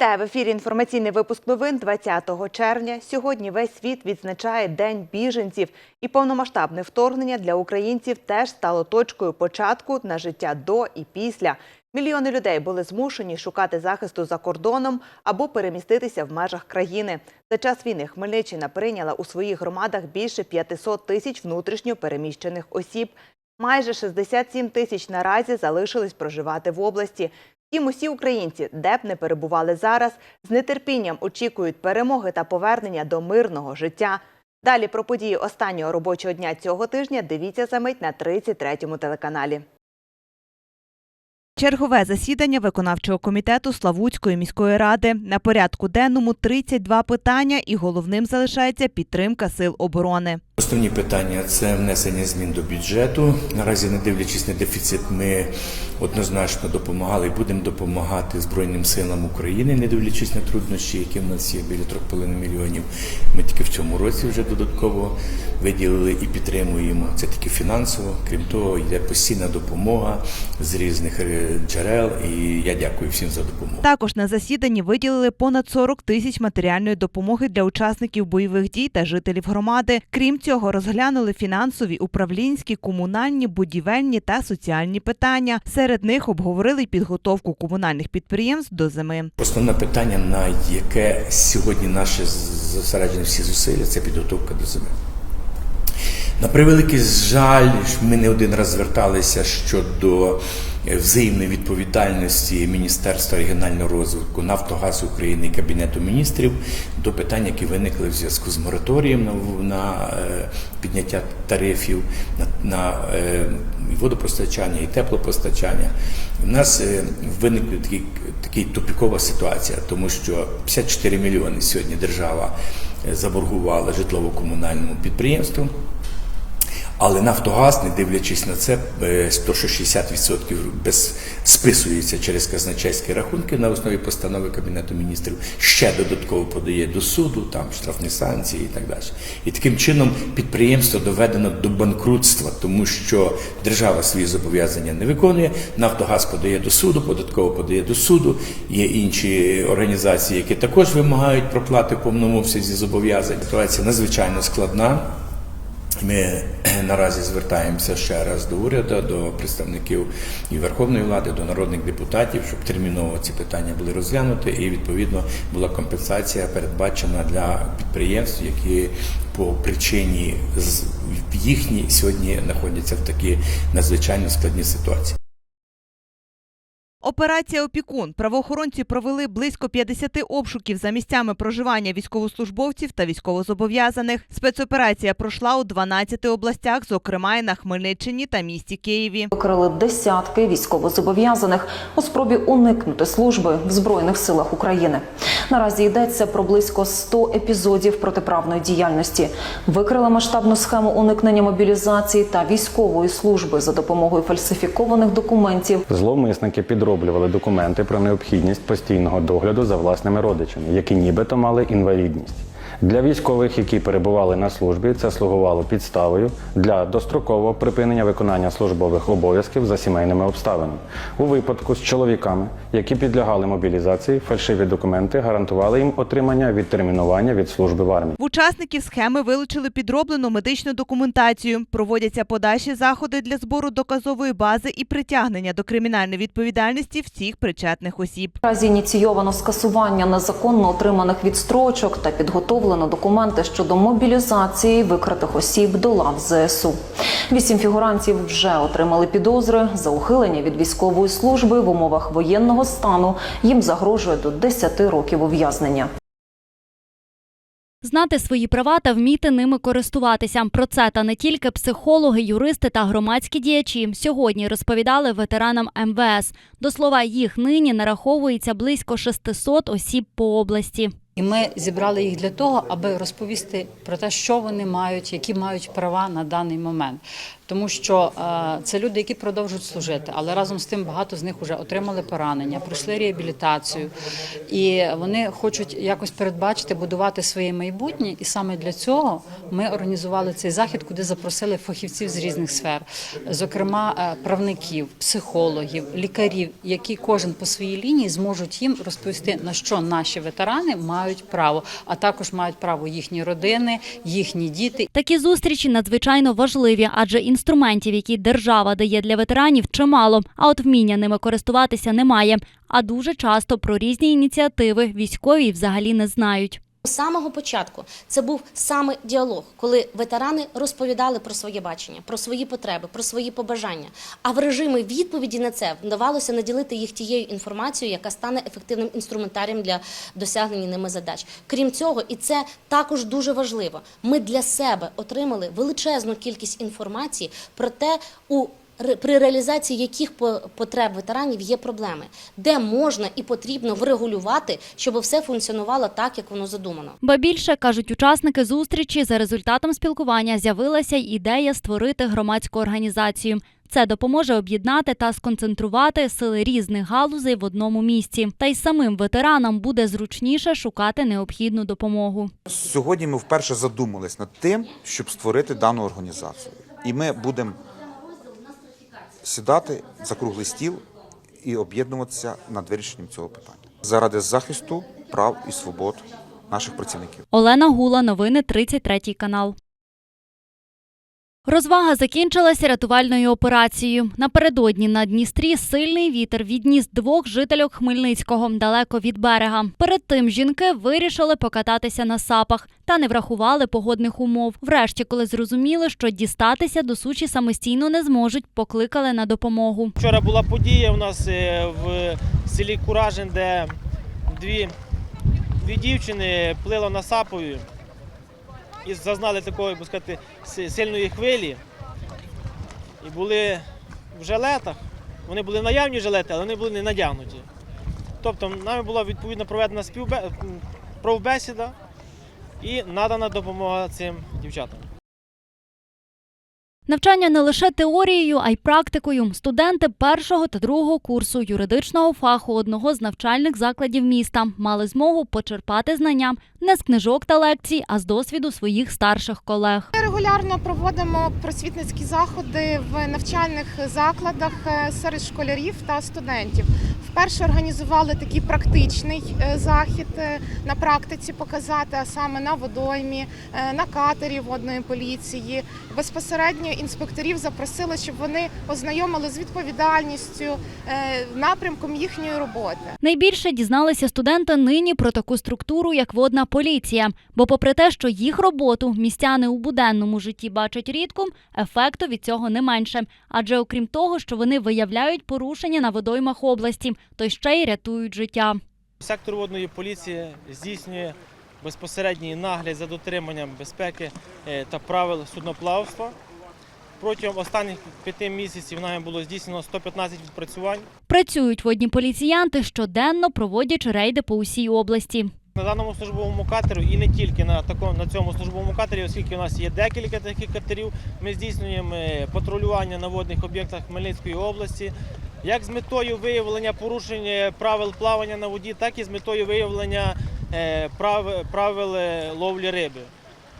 Вітаю в ефірі. Інформаційний випуск новин 20 червня. Сьогодні весь світ відзначає День біженців, і повномасштабне вторгнення для українців теж стало точкою початку на життя до і після. Мільйони людей були змушені шукати захисту за кордоном або переміститися в межах країни. За час війни Хмельниччина прийняла у своїх громадах більше 500 тисяч внутрішньо переміщених осіб. Майже 67 тисяч наразі залишились проживати в області. Втім, усі українці, де б не перебували зараз, з нетерпінням очікують перемоги та повернення до мирного життя. Далі про події останнього робочого дня цього тижня дивіться за мить на 33-му телеканалі. Чергове засідання виконавчого комітету Славутської міської ради. На порядку денному 32 питання і головним залишається підтримка сил оборони. Основні питання це внесення змін до бюджету. Наразі, не дивлячись на дефіцит, ми однозначно допомагали і будемо допомагати Збройним силам України, не дивлячись на труднощі, які в нас є біля 3,5 мільйонів. Ми тільки в цьому році вже додатково виділили і підтримуємо. Це тільки фінансово. Крім того, йде постійна допомога з різних е, джерел. І я дякую всім за допомогу. Також на засіданні виділили понад 40 тисяч матеріальної допомоги для учасників бойових дій та жителів громади. Крім цього, розглянули фінансові, управлінські, комунальні, будівельні та соціальні питання. Серед них обговорили підготовку комунальних підприємств до зими. Основне питання, на яке сьогодні наші зосереджені всі зусилля, це підготовка до зими. На превеликий жаль, ми не один раз зверталися щодо взаємної відповідальності Міністерства регіонального розвитку Нафтогаз України і Кабінету міністрів до питань, які виникли в зв'язку з мораторієм на, е, підняття тарифів на, е, водопостачання і теплопостачання. У нас е, виникла такий, такий тупікова ситуація, тому що 54 мільйони сьогодні держава е, заборгувала житлово-комунальному підприємству. Але Нафтогаз, не дивлячись на це, то, що 60% без списується через казначейські рахунки на основі постанови Кабінету міністрів, ще додатково подає до суду, там штрафні санкції і так далі. І таким чином підприємство доведено до банкрутства, тому що держава свої зобов'язання не виконує. Нафтогаз подає до суду, податково подає до суду. Є інші організації, які також вимагають проплати повному обсязі зобов'язань. Ситуація надзвичайно складна. Ми наразі звертаємося ще раз до уряду, до представників і Верховної влади, до народних депутатів, щоб терміново ці питання були розглянуті, і відповідно була компенсація передбачена для підприємств, які по причині з- їхні сьогодні знаходяться в такій надзвичайно складній ситуації. Операція Опікун. Правоохоронці провели близько 50 обшуків за місцями проживання військовослужбовців та військовозобов'язаних. Спецоперація пройшла у 12 областях, зокрема і на Хмельниччині та місті Києві. Викрили десятки військовозобов'язаних у спробі уникнути служби в Збройних силах України. Наразі йдеться про близько 100 епізодів протиправної діяльності. Викрили масштабну схему уникнення мобілізації та військової служби за допомогою фальсифікованих документів. Зловмисники підроблювали документи про необхідність постійного догляду за власними родичами, які нібито мали інвалідність. Для військових, які перебували на службі, це слугувало підставою для дострокового припинення виконання службових обов'язків за сімейними обставинами. У випадку з чоловіками, які підлягали мобілізації, фальшиві документи гарантували їм отримання відтермінування від служби в армії. В учасників схеми вилучили підроблену медичну документацію. Проводяться подальші заходи для збору доказової бази і притягнення до кримінальної відповідальності всіх причетних осіб. Наразі ініційовано скасування незаконно отриманих відстрочок та підготовлено документи щодо мобілізації викритих осіб до лав ЗСУ. Вісім фігурантів вже отримали підозри за ухилення від військової служби в умовах воєнного стану. Їм загрожує до 10 років ув'язнення. Знати свої права та вміти ними користуватися. Про це та не тільки психологи, юристи та громадські діячі сьогодні розповідали ветеранам МВС. До слова, їх нині нараховується близько 600 осіб по області. І ми зібрали їх для того, аби розповісти про те, що вони мають, які мають права на даний момент. Тому що е, це люди, які продовжують служити, але разом з тим багато з них вже отримали поранення, пройшли реабілітацію, і вони хочуть якось передбачити, будувати своє майбутнє. І саме для цього ми організували цей захід, куди запросили фахівців з різних сфер, зокрема е, правників, психологів, лікарів, які кожен по своїй лінії зможуть їм розповісти на що наші ветерани мають право, а також мають право їхні родини, їхні діти. Такі зустрічі надзвичайно важливі, адже інструментів, які держава дає для ветеранів, чимало, а от вміння ними користуватися немає. А дуже часто про різні ініціативи військові взагалі не знають. З самого початку це був саме діалог, коли ветерани розповідали про своє бачення, про свої потреби, про свої побажання. А в режимі відповіді на це вдавалося наділити їх тією інформацією, яка стане ефективним інструментарієм для досягнення ними задач. Крім цього, і це також дуже важливо. Ми для себе отримали величезну кількість інформації про те, у при реалізації яких по- потреб ветеранів є проблеми, де можна і потрібно врегулювати, щоб все функціонувало так, як воно задумано. Ба більше кажуть учасники зустрічі, за результатом спілкування з'явилася й ідея створити громадську організацію. Це допоможе об'єднати та сконцентрувати сили різних галузей в одному місці. Та й самим ветеранам буде зручніше шукати необхідну допомогу. Сьогодні ми вперше задумались над тим, щоб створити дану організацію. І ми будемо сідати за круглий стіл і об'єднуватися над вирішенням цього питання заради захисту прав і свобод наших працівників. Олена Гула, новини 33 канал. Розвага закінчилася рятувальною операцією. Напередодні на Дністрі сильний вітер відніс двох жительок Хмельницького далеко від берега. Перед тим жінки вирішили покататися на сапах та не врахували погодних умов. Врешті, коли зрозуміли, що дістатися до суші самостійно не зможуть, покликали на допомогу. Вчора була подія у нас е, в селі Куражин, де дві, дві дівчини плили на сапові і зазнали такої, як сказати, сильної хвилі. І були в жилетах. Вони були наявні жилети, але вони були не надягнуті. Тобто нами була відповідно проведена співбе... і надана допомога цим дівчатам. Навчання не лише теорією, а й практикою. Студенти першого та другого курсу юридичного фаху одного з навчальних закладів міста мали змогу почерпати знання не з книжок та лекцій, а з досвіду своїх старших колег. Ми регулярно проводимо просвітницькі заходи в навчальних закладах е, серед школярів та студентів. Вперше організували такий практичний е, захід е, на практиці показати, а саме на водоймі, е, на катері водної поліції. Безпосередньо інспекторів запросили, щоб вони ознайомили з відповідальністю, напрямком їхньої роботи. Найбільше дізналися студенти нині про таку структуру, як водна поліція. Бо, попри те, що їх роботу містяни у буденному житті бачать рідко, ефекту від цього не менше. Адже окрім того, що вони виявляють порушення на водоймах області, то ще й рятують життя. Сектор водної поліції здійснює безпосередній нагляд за дотриманням безпеки е, та правил судноплавства. Протягом останніх п'яти місяців нами було здійснено 115 відпрацювань. Працюють водні поліціянти щоденно, проводячи рейди по усій області. На даному службовому катеру і не тільки на такому на цьому службовому катері, оскільки у нас є декілька таких катерів, ми здійснюємо е, патрулювання на водних об'єктах Хмельницької області, як з метою виявлення порушень правил плавання на воді, так і з метою виявлення е, прав- правил е, ловлі риби,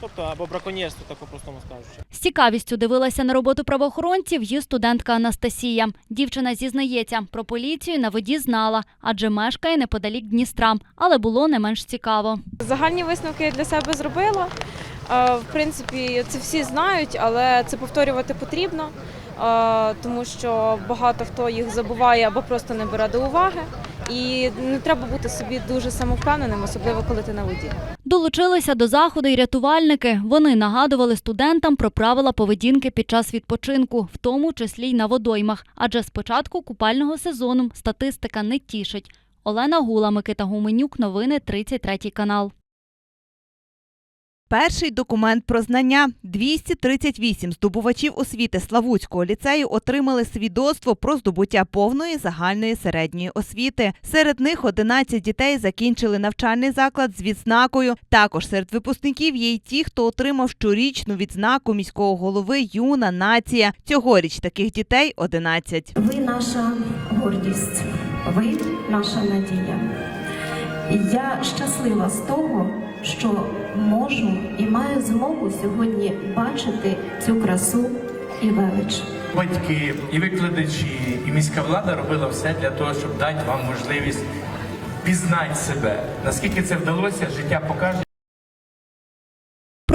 тобто або браконьєрство, так по-простому скажучи. З цікавістю дивилася на роботу правоохоронців її студентка Анастасія. Дівчина зізнається, про поліцію на воді знала, адже мешкає неподалік Дністра, але було не менш цікаво. Загальні висновки я для себе зробила. Е, В принципі, це всі знають, але це повторювати потрібно, тому що багато хто їх забуває або просто не бере до уваги. І не треба бути собі дуже самовпевненим, особливо коли ти на воді. Долучилися до заходу й рятувальники. Вони нагадували студентам про правила поведінки під час відпочинку, в тому числі й на водоймах. Адже з початку купального сезону статистика не тішить. Олена Гула, Микита Гуменюк, новини 33 канал. Перший документ про знання. 238 здобувачів освіти Славутського ліцею отримали свідоцтво про здобуття повної загальної середньої освіти. Серед них 11 дітей закінчили навчальний заклад з відзнакою. Також серед випускників є й ті, хто отримав щорічну відзнаку міського голови Юна нація. Цьогоріч таких дітей 11. Ви наша гордість, ви наша надія. Я щаслива з того, що можу і маю змогу сьогодні бачити цю красу і велич. Батьки, і викладачі, і міська влада робила все для того, щоб дати вам можливість пізнати себе. Наскільки це вдалося, життя покаже.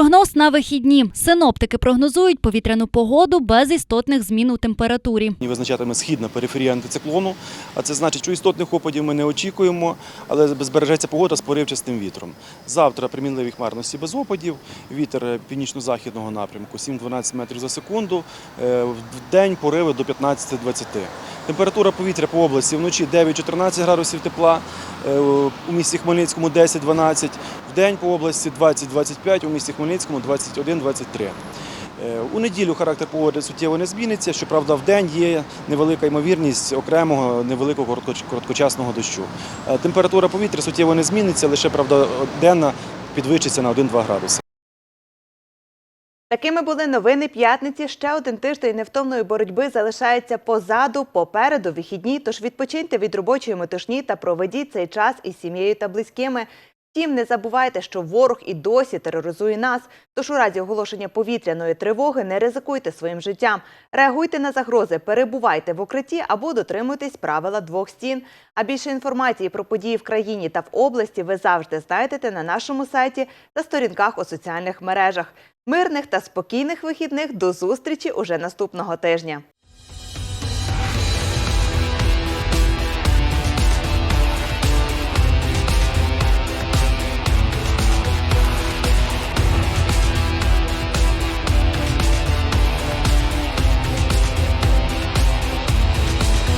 Прогноз на вихідні. Синоптики прогнозують повітряну погоду без істотних змін у температурі. Визначатиме східна периферія антициклону, а це значить, що істотних опадів ми не очікуємо, але збережеться погода з поривчастим вітром. Завтра примінливі хмарності без опадів, вітер північно-західного напрямку 7-12 метрів за секунду, е, в день пориви до 15-20. Температура повітря по області вночі 9-14 градусів тепла, е, у місті Хмельницькому 10-12, в день по області 20-25, у місті Хмельницькому 21-23. Е, У неділю характер погоди суттєво не зміниться. Щоправда, в день є невелика ймовірність окремого невеликого короткочасного дощу. Е, Температура повітря суттєво не зміниться, лише правда денна підвищиться на 1-2 градуси. Такими були новини п'ятниці. Ще один тиждень невтомної боротьби залишається позаду, попереду вихідні. Тож відпочиньте від робочої метушні та проведіть цей час із сім'єю та близькими. Втім, не забувайте, що ворог і досі тероризує нас. Тож у разі оголошення повітряної тривоги не ризикуйте своїм життям. Реагуйте на загрози, перебувайте в укритті або дотримуйтесь правила двох стін. А більше інформації про події в країні та в області ви завжди знайдете на нашому сайті та сторінках у соціальних мережах. Мирних та спокійних вихідних до зустрічі уже наступного тижня.